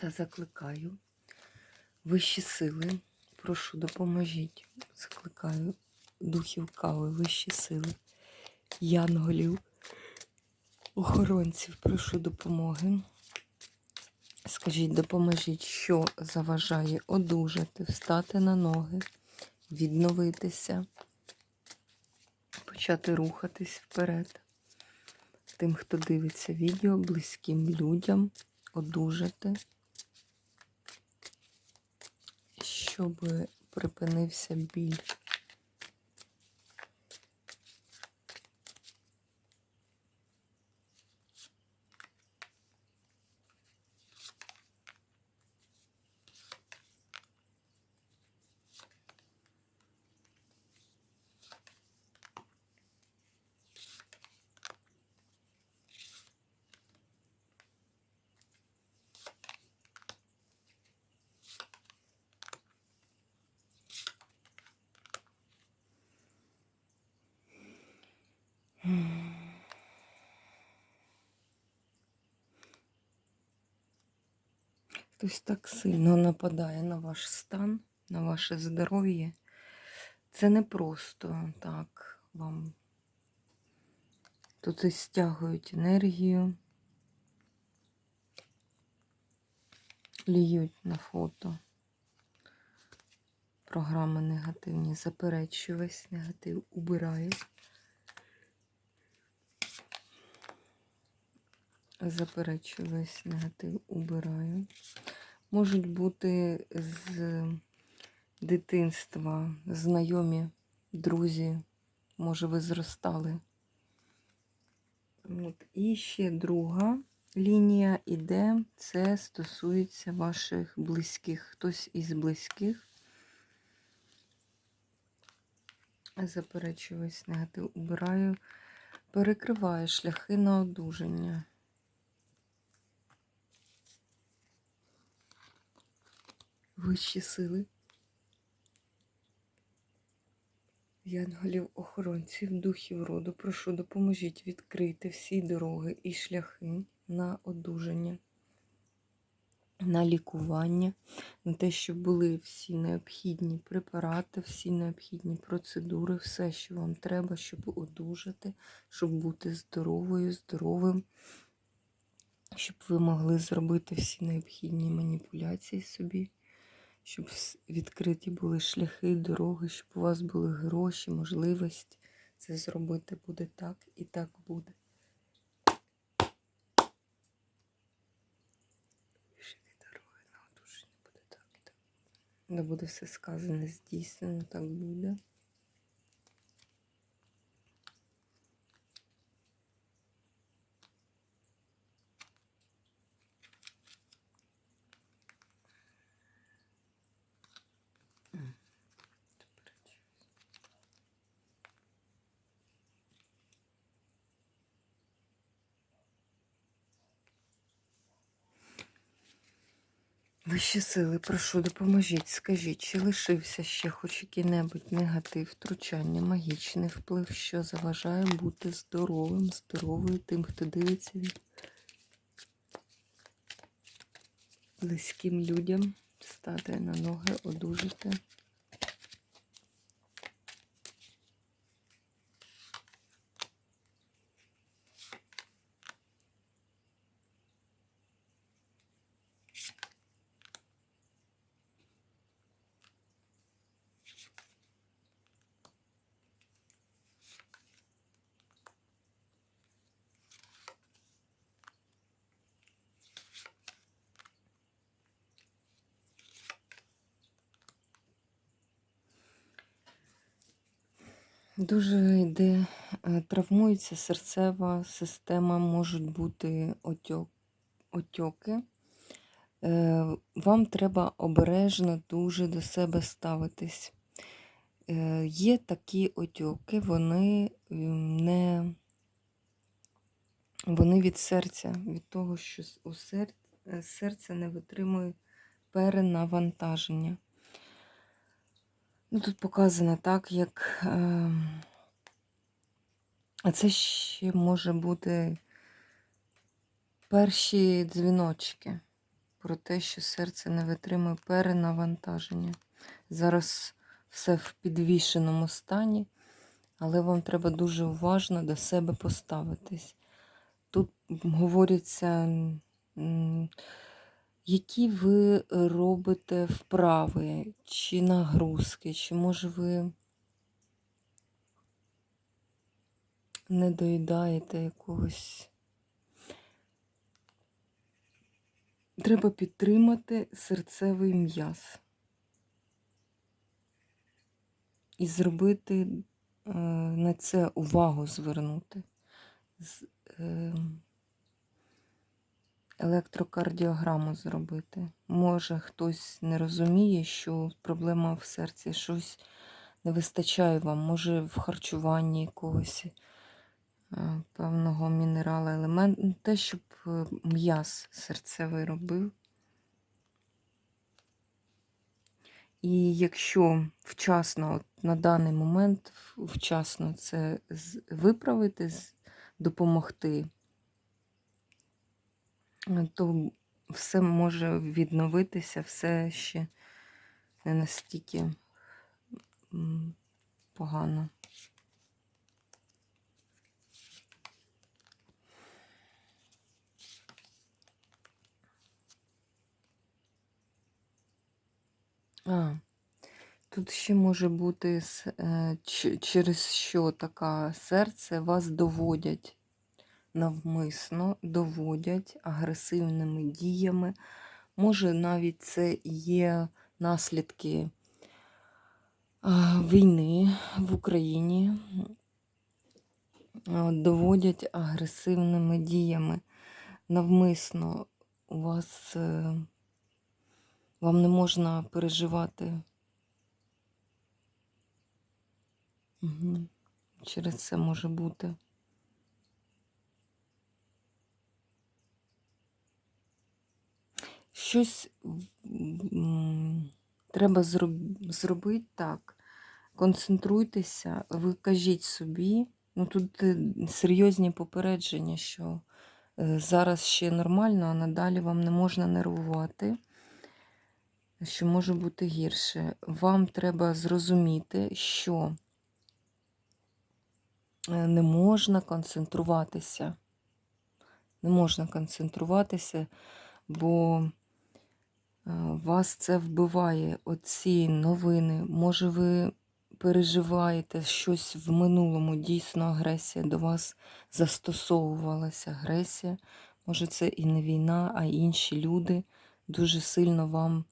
Та закликаю вищі сили. Прошу, допоможіть. Закликаю духів кави, вищі сили, янголів, охоронців, прошу допомоги. Скажіть, допоможіть, що заважає одужати, встати на ноги, відновитися, почати рухатись вперед. Тим, хто дивиться відео, близьким людям, одужати. Щоб припинився біль. Хтось так сильно нападає на ваш стан, на ваше здоров'я. Це не просто так вам. Тут і стягують енергію, ліють на фото. Програми негативні, заперечую весь негатив, убирають. Заперечую весь негатив, убираю. Можуть бути з дитинства, знайомі, друзі, може, ви зростали. От. І ще друга лінія іде, це стосується ваших близьких. Хтось із близьких. Заперечую весь негатив, убираю, перекриваю шляхи на одужання. Вищі сили, янголів, охоронців, духів роду, прошу, допоможіть відкрити всі дороги і шляхи на одужання, на лікування, на те, щоб були всі необхідні препарати, всі необхідні процедури, все, що вам треба, щоб одужати, щоб бути здоровою, здоровим. Щоб ви могли зробити всі необхідні маніпуляції собі щоб відкриті були шляхи, дороги, щоб у вас були гроші, можливість це зробити буде так і так буде. Не буде все сказане, здійснено, так буде. Вищі сили, прошу, допоможіть, скажіть, чи лишився ще хоч який-небудь негатив, втручання, магічний вплив, що заважає бути здоровим, здоровою тим, хто дивиться від близьким людям, стати на ноги, одужати. Дуже йде е, травмується серцева система, можуть бути отьок, отьоки. Е, Вам треба обережно дуже до себе ставитись. Е, Є такі отьоки, вони не вони від серця, від того, що у сер- серце не витримує перенавантаження. Ну, тут показано так, як е, а це ще може бути перші дзвіночки про те, що серце не витримує перенавантаження. Зараз все в підвішеному стані, але вам треба дуже уважно до себе поставитись. Тут говориться, які ви робите вправи, чи нагрузки, чи може ви не доїдаєте якогось. Треба підтримати серцевий м'яз і зробити е, на це увагу звернути. З, е, електрокардіограму зробити. Може, хтось не розуміє, що проблема в серці, щось не вистачає вам, може в харчуванні якогось е, певного мінерала, елемент, ну, те, щоб е, м'яз серцевий робив. І якщо вчасно, от на даний момент, вчасно це виправити, допомогти, то все може відновитися, все ще не настільки погано. А, тут ще може бути е, через що така серце вас доводять навмисно, доводять агресивними діями. Може, навіть це є наслідки війни в Україні, доводять агресивними діями. Навмисно у вас е, вам не можна переживати. Угу. Через це може бути. Щось треба зроб- зробити так. Концентруйтеся, ви кажіть собі, ну тут е, серйозні попередження, що е, зараз ще нормально, а надалі вам не можна нервувати, що може бути гірше. Вам треба зрозуміти, що е, не можна концентруватися. Не можна концентруватися, бо вас це вбиває, оці новини. Може, ви переживаєте щось в минулому, дійсно агресія до вас застосовувалася агресія. Може, це і не війна, а інші люди дуже сильно вам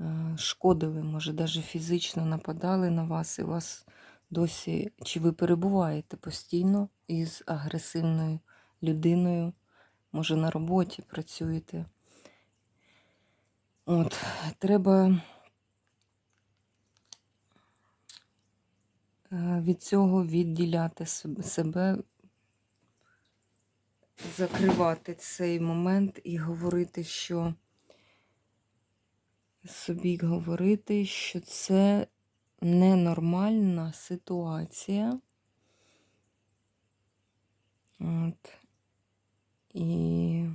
е, шкодили, може, навіть фізично нападали на вас, і вас досі, чи ви перебуваєте постійно із агресивною людиною, може, на роботі працюєте. От, треба е, від цього відділяти себе- закривати цей момент і говорити, що собі говорити, що це ненормальна ситуація. От. І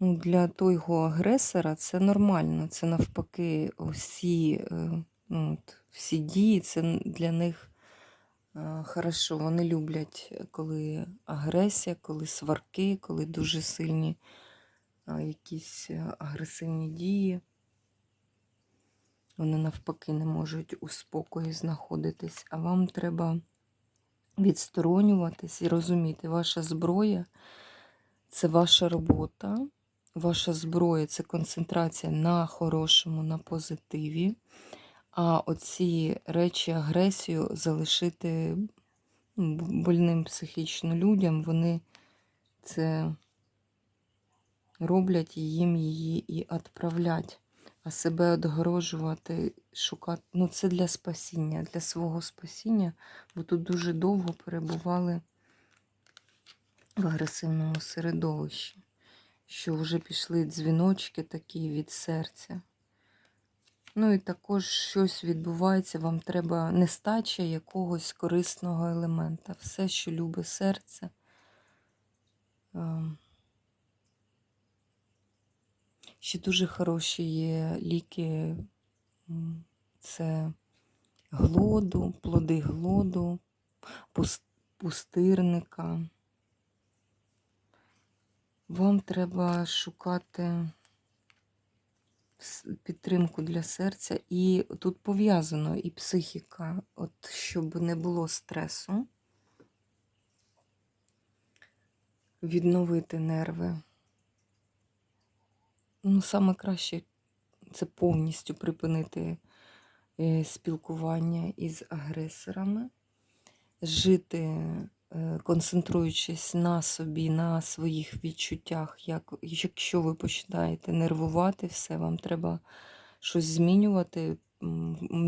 ну, для того агресора це нормально. Це навпаки, всі, е, ну, от, всі дії, це для них е, хорошо. Вони люблять, коли агресія, коли сварки, коли дуже сильні е, якісь е, агресивні дії. Вони навпаки не можуть у спокої знаходитись, а вам треба відсторонюватись і розуміти, ваша зброя це ваша робота, ваша зброя це концентрація на хорошому, на позитиві. А оці речі, агресію залишити ну, больним психічно людям, вони це роблять і їм її і відправлять. А себе відгорожувати, шукати. Ну, це для спасіння, для свого спасіння, бо тут дуже довго перебували в агресивному середовищі, що вже пішли дзвіночки такі від серця. Ну і також щось відбувається, вам треба нестача якогось корисного елемента. Все, що любить серце. Ем, Ще дуже хороші є ліки. Це глоду, плоди глоду, пус- пустирника. Вам треба шукати підтримку для серця. І тут пов'язано і психіка, от щоб не було стресу, відновити нерви. Ну, саме краще це повністю припинити е, спілкування із агресорами, жити, концентруючись на собі, на своїх відчуттях. Як, якщо ви починаєте нервувати все, вам треба щось змінювати,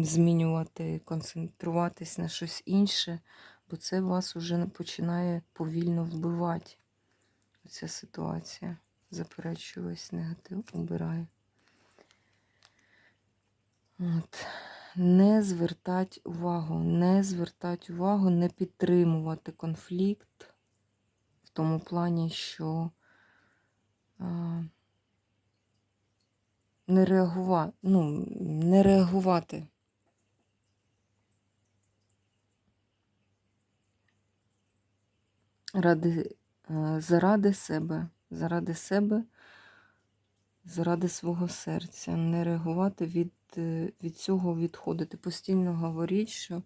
змінювати, концентруватись на щось інше, бо це вас уже починає повільно вбивати. Ця ситуація. Заперечую весь негатив, убираю. От. Не звертати увагу, не звертати увагу, не підтримувати конфлікт в тому плані, що а, не реагувати, ну, не реагувати. Ради, заради себе, заради себе, заради свого серця, не реагувати від, від цього відходити. Постійно говоріть, що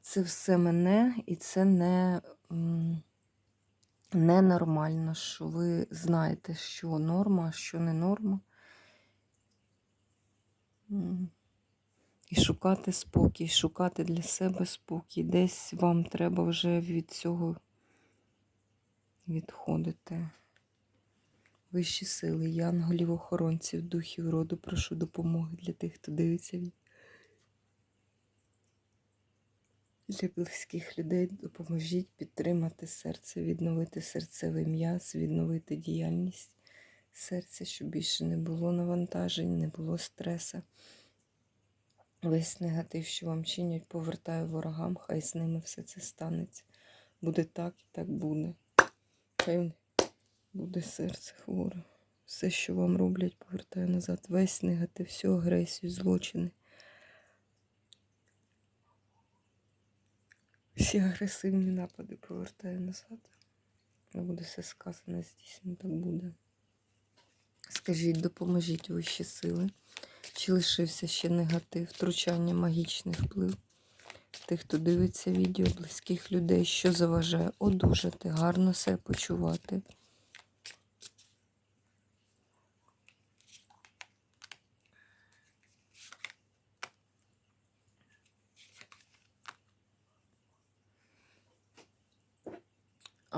це все мене і це не, м, ненормально, що ви знаєте, що норма, а що не норма. І шукати спокій, шукати для себе спокій. Десь вам треба вже від цього відходити. Вищі сили, янголів, охоронців, духів роду, прошу допомоги для тих, хто дивиться. Для близьких людей допоможіть підтримати серце, відновити серцевий м'яз, відновити діяльність серця, щоб більше не було навантажень, не було стресу. Весь негатив, що вам чинять, повертаю ворогам, хай з ними все це станеться. Буде так і так буде. Хай буде серце хворе. Все, що вам роблять, повертаю назад. Весь негатив, всю агресію, злочини. Всі агресивні напади повертаю назад. І буде все сказано, здійснено так буде. Скажіть, допоможіть вищі сили. Чи лишився ще негатив, втручання, магічний вплив тих, хто дивиться відео, близьких людей, що заважає одужати, гарно себе почувати.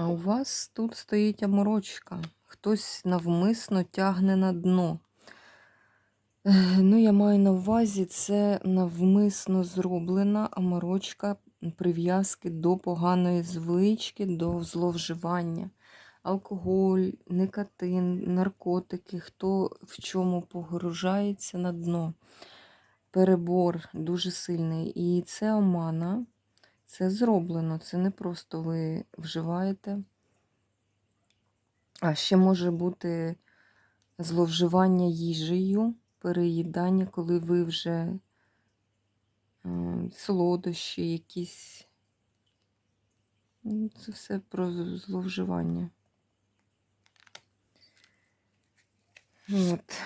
А у вас тут стоїть аморочка. Хтось навмисно тягне на дно. Ну, я маю на увазі, це навмисно зроблена аморочка прив'язки до поганої звички, до зловживання. Алкоголь, никотин, наркотики, хто в чому погружається на дно. Перебор дуже сильний. І це омана, це зроблено. Це не просто ви вживаєте. А ще може бути зловживання їжею переїдання, коли ви вже е, солодощі, якісь. Ну, Це все про зловживання. От.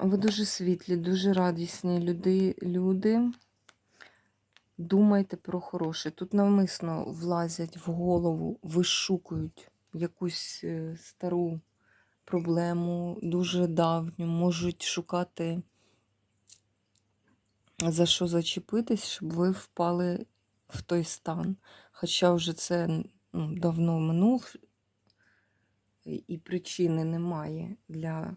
Ви дуже світлі, дуже радісні люди. люди. Думайте про хороше. Тут навмисно влазять в голову, вишукують якусь е, стару проблему, дуже давню, можуть шукати, за що зачепитись, щоб ви впали в той стан, Хоча вже це ну, давно минув, і причини немає для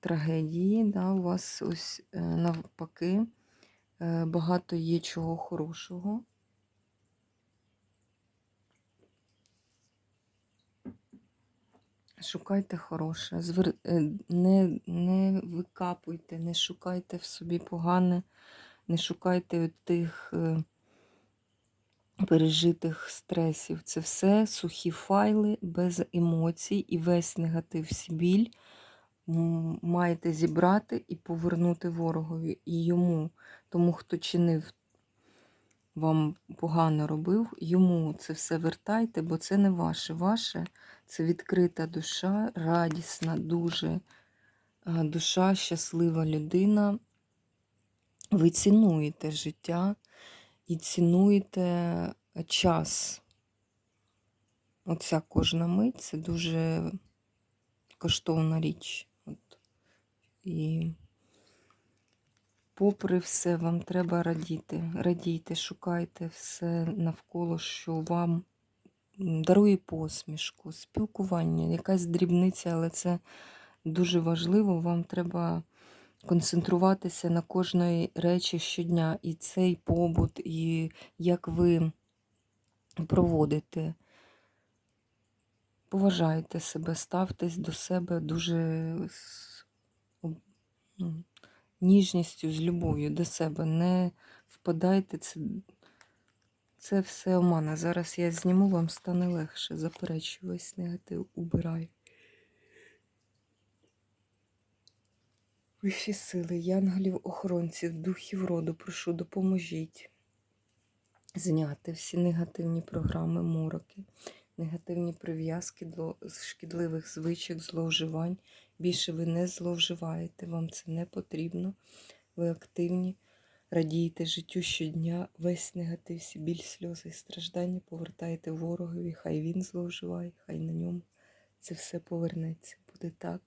трагедії. Да? У вас ось е, навпаки багато є чого хорошого. Шукайте хороше, звер... е, не, не викапуйте, не шукайте в собі погане, не шукайте тих е, пережитих стресів. Це все сухі файли без емоцій і весь негатив, всі біль маєте зібрати і повернути ворогові і йому, тому хто чинив вам погано робив, йому це все вертайте, бо це не ваше. Ваше це відкрита душа, радісна, дуже е, душа, щаслива людина. Ви цінуєте життя і цінуєте час. Оця кожна мить це дуже коштовна річ. І попри все, вам треба радіти. Радійте, шукайте все навколо, що вам дарує посмішку, спілкування, якась дрібниця, але це дуже важливо. Вам треба концентруватися на кожної речі щодня. І цей побут, і як ви проводите. Поважайте себе, ставтесь до себе дуже ніжністю, з любов'ю до себе. Не впадайте, це, це все омана. Зараз я зніму, вам стане легше. Заперечую весь негатив, убирай. Вищі сили, янголів, охоронців, духів роду, прошу, допоможіть зняти всі негативні програми, мороки, негативні прив'язки до шкідливих звичок, зловживань. Більше ви не зловживаєте, вам це не потрібно. Ви активні, радієте життю щодня, весь негатив, всі біль, сльози і страждання повертаєте ворогові, хай він зловживає, хай на ньому це все повернеться. Буде так.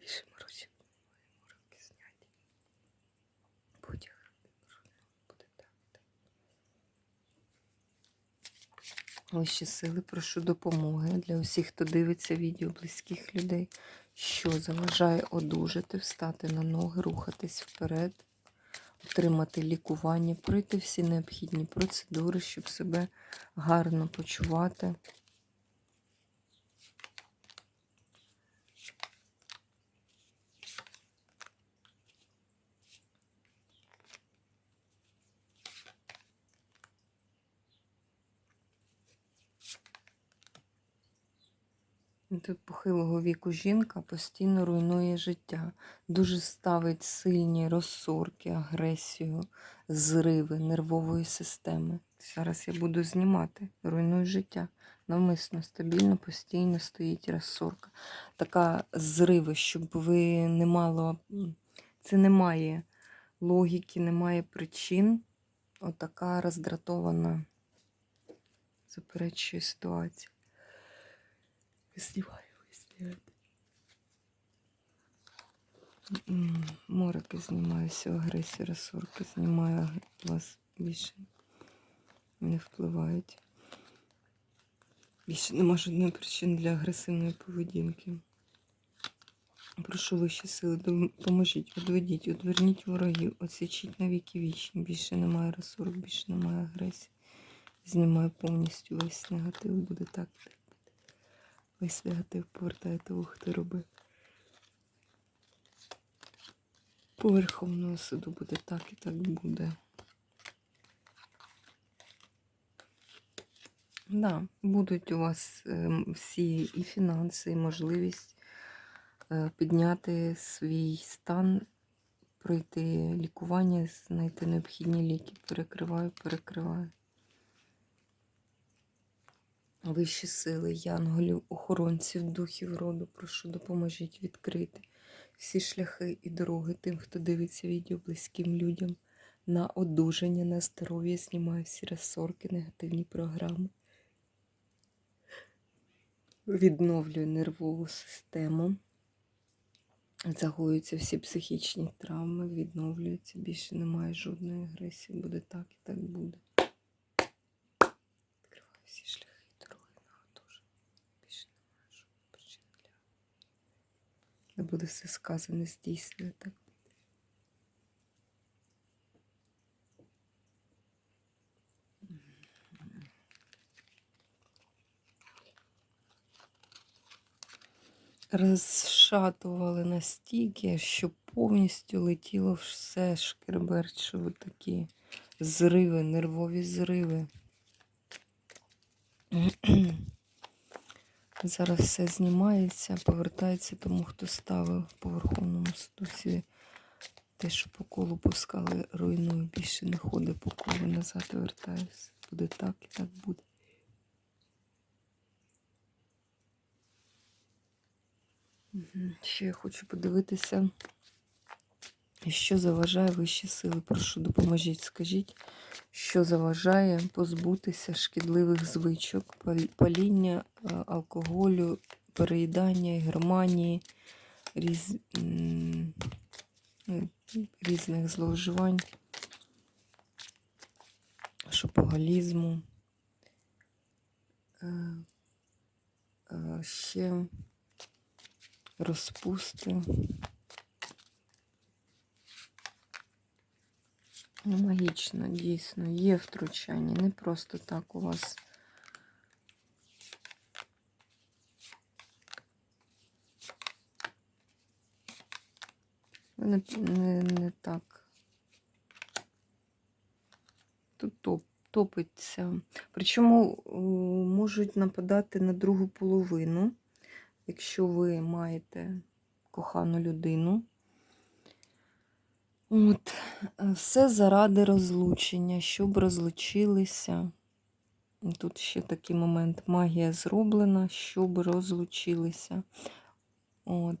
Більше морочів немає, мороки зняті. Потяг буде так. так. Вищі сили, прошу допомоги для усіх, хто дивиться відео близьких людей, що заважає одужати, встати на ноги, рухатись вперед, отримати лікування, пройти всі необхідні процедури, щоб себе гарно почувати. Тут похилого віку жінка постійно руйнує життя, дуже ставить сильні розсорки, агресію, зриви нервової системи. Зараз я буду знімати, руйнує життя. Навмисно, стабільно, постійно стоїть розсорка. Така зриви, щоб ви не мало. Це немає логіки, немає причин. Отака роздратована, заперечує ситуація. Знімаю. М, Мороки знімаю, всю агресію, розсорки знімаю, вас більше не впливають. Більше нема жодної причини для агресивної поведінки. Прошу вищі сили, допоможіть, одведіть, одверніть ворогів, отсічіть на віки вічні. Більше немає розсорок, більше немає агресії. Знімаю повністю весь негатив, буде так. Негатив повертає того, хто робив. По Верховному суду буде так і так буде. Да, будуть у вас ем, всі і фінанси, і можливість е, підняти свій стан, пройти лікування, знайти необхідні ліки. Перекриваю, перекриваю. Вищі сили, янголів, охоронців, духів роду, прошу, допоможіть відкрити всі шляхи і дороги тим, хто дивиться відео близьким людям на одужання, на здоров'я, знімаю всі розсорки, негативні програми. Відновлюю нервову систему, Загоюються всі психічні травми, відновлюються, більше немає жодної агресії. Буде так і так буде. Відкриваю всі шляхи, дороги на одужання. Більше немає жодної причини для. Не буде все сказане, здійснює так. розшатували настільки, що повністю летіло все шкерберчево такі зриви, нервові зриви. Зараз все знімається, повертається тому, хто ставив по верховному стусі. Те, що по колу пускали, руйнує, більше не ходить по колу, назад вертаюся. Буде так і так буде. Ще я хочу подивитися, що заважає вищі сили. Прошу, допоможіть, скажіть, що заважає позбутися шкідливих звичок, паління, е, алкоголю, переїдання, германії, різ... ну, різних зловживань, шопоголізму. Е, Ще розпусти. Ну, магічно, дійсно, є втручання. Не просто так у вас. Не, не, не так. Тут топ, топиться. Причому е, можуть нападати на другу половину якщо ви маєте кохану людину. От, е, все заради розлучення, щоб розлучилися. Тут ще такий момент. Магія зроблена, щоб розлучилися. От.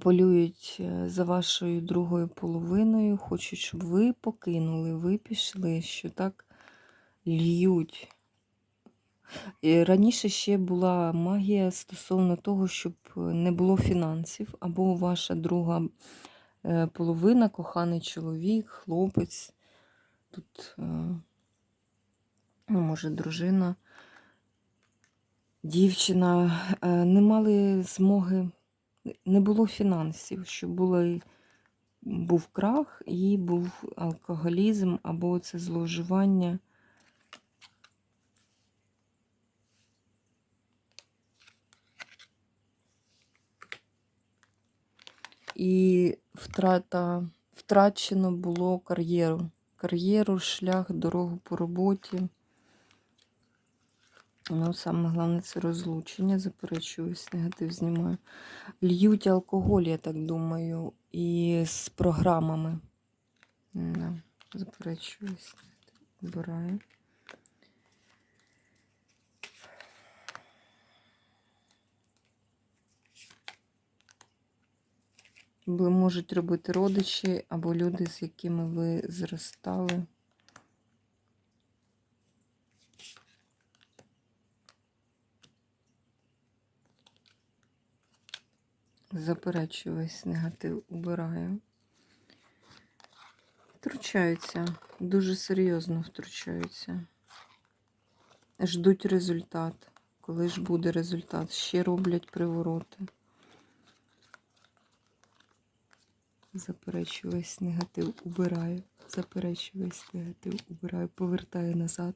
Полюють е, за вашою другою половиною, хочуть, щоб ви покинули, ви пішли, що так льють Раніше ще була магія стосовно того, щоб не було фінансів, або ваша друга половина, коханий чоловік, хлопець, тут, е, ну, може, дружина, дівчина, е, не мали змоги, не було фінансів, щоб були, був крах і був алкоголізм або це зловживання. і втрата, втрачено було кар'єру. Кар'єру, шлях, дорогу по роботі. Ну, саме головне це розлучення, заперечуюсь, негатив знімаю. Льють алкоголь, я так думаю, і з програмами. Да, заперечуюсь, вбираю. Можуть робити родичі або люди, з якими ви зростали. Заперечую весь негатив, убираю. Втручаються, дуже серйозно втручаються. Ждуть результат. Коли ж буде результат, ще роблять привороти. Заперечую весь негатив, убираю. Заперечую весь негатив, убираю, повертаю назад.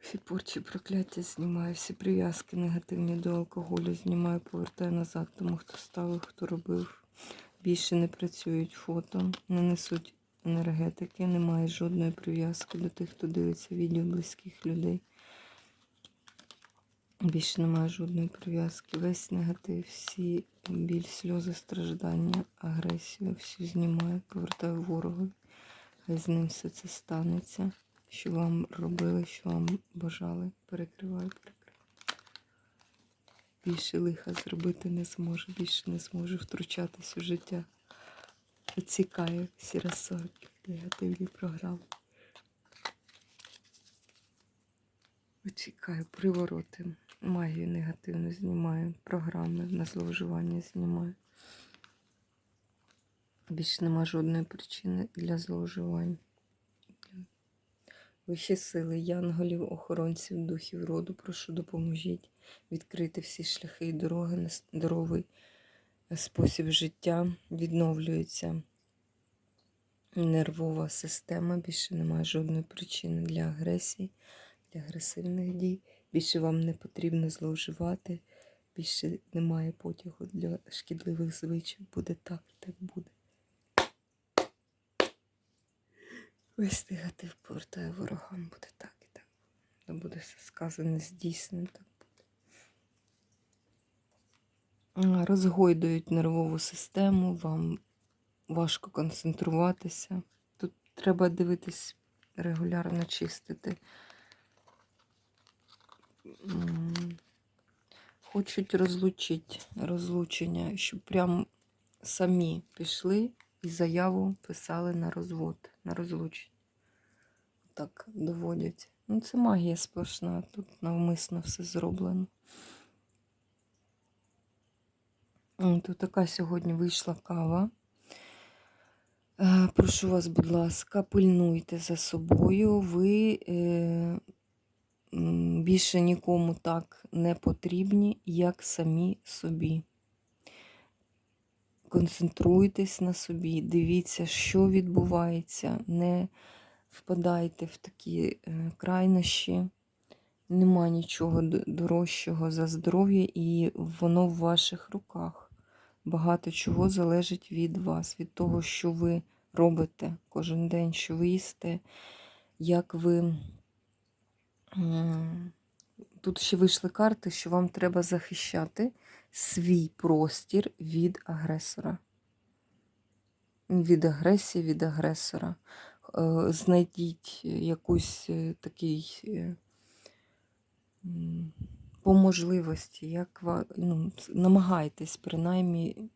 Всі порчі прокляття знімаю, всі прив'язки негативні до алкоголю знімаю, повертаю назад, тому хто ставив, хто робив. Більше не працюють фото, не несуть енергетики, немає жодної прив'язки до тих, хто дивиться відео близьких людей. Більше немає жодної прив'язки. Весь негатив, всі біль, сльози, страждання, агресію, всю знімаю, повертаю ворогу. Хай з ним все це станеться. Що вам робили, що вам бажали. Перекриваю, перекриваю. Більше лиха зробити не зможу, більше не зможу втручатись у життя. Оцікаю всі розсорки, негативні програми. Очікаю привороти. Магію негативно знімаю, програми на зловживання знімаю. Більше нема жодної причини для зловживань. Вищі сили, янголів, охоронців, духів роду, прошу допоможіть відкрити всі шляхи і дороги на здоровий спосіб життя. Відновлюється нервова система, більше немає жодної причини для агресії, для агресивних дій. Більше вам не потрібно зловживати, більше немає потягу для шкідливих звичок. Буде так і так буде. Весь негатив повертає ворогам, буде так і так. То буде все сказане, здійснено, так буде. Розгойдують нервову систему, вам важко концентруватися. Тут треба дивитись, регулярно чистити. Хочуть розлучити розлучення, щоб прям самі пішли і заяву писали на розвод, на розлучення. Так доводять. Ну, це магія сплошна, тут навмисно все зроблено. Тут така сьогодні вийшла кава. Е, Прошу вас, будь ласка, пильнуйте за собою. Ви е, більше нікому так не потрібні, як самі собі. Концентруйтесь на собі, дивіться, що відбувається, не впадайте в такі е, крайнощі. Нема нічого дорожчого за здоров'я, і воно в ваших руках. Багато чого залежить від вас, від того, що ви робите кожен день, що ви їсте, як ви. Тут ще вийшли карти, що вам треба захищати свій простір від агресора. Від агресії, від агресора. Е, Знайдіть якусь е, такий е, по можливості, як ну, намагайтесь принаймні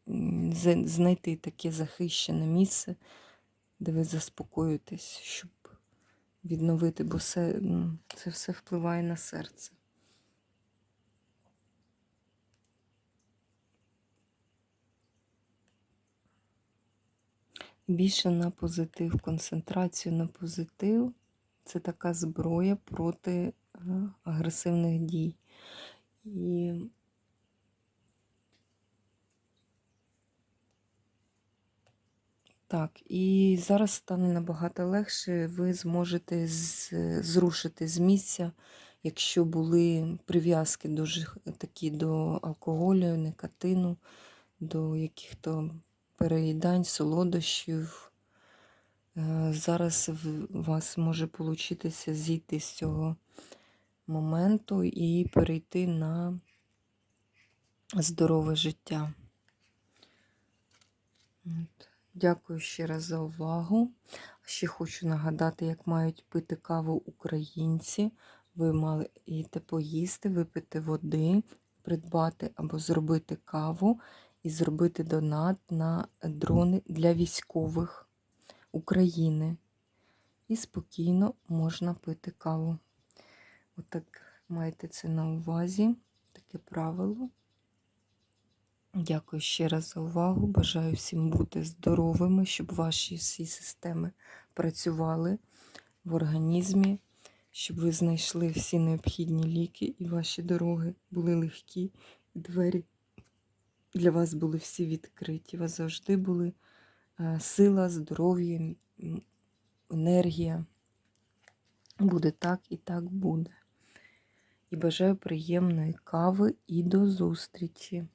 знайти таке захищене місце, де ви заспокоїтесь, щоб відновити, бо це, це все впливає на серце. Більше на позитив, концентрацію на позитив це така зброя проти е, агресивних дій. І так, і зараз стане набагато легше. Ви зможете зрушити з місця, якщо були прив'язки дуже такі до алкоголю, никотину, до яких-то переїдань, солодощів. Е, Зараз у вас може получитися зійти з цього моменту і перейти на здорове життя. От. Дякую ще раз за увагу. Ще хочу нагадати, як мають пити каву українці. Ви маєте поїсти, випити води, придбати або зробити каву і зробити донат на дрони для військових України. І спокійно можна пити каву. Отак майте це на увазі, таке правило. Дякую ще раз за увагу. Бажаю всім бути здоровими, щоб ваші всі системи працювали в організмі, щоб ви знайшли всі необхідні ліки і ваші дороги були легкі, і двері для вас були всі відкриті. У вас завжди були е, сила, здоров'я, енергія. Буде так і так буде. І бажаю приємної кави і до зустрічі!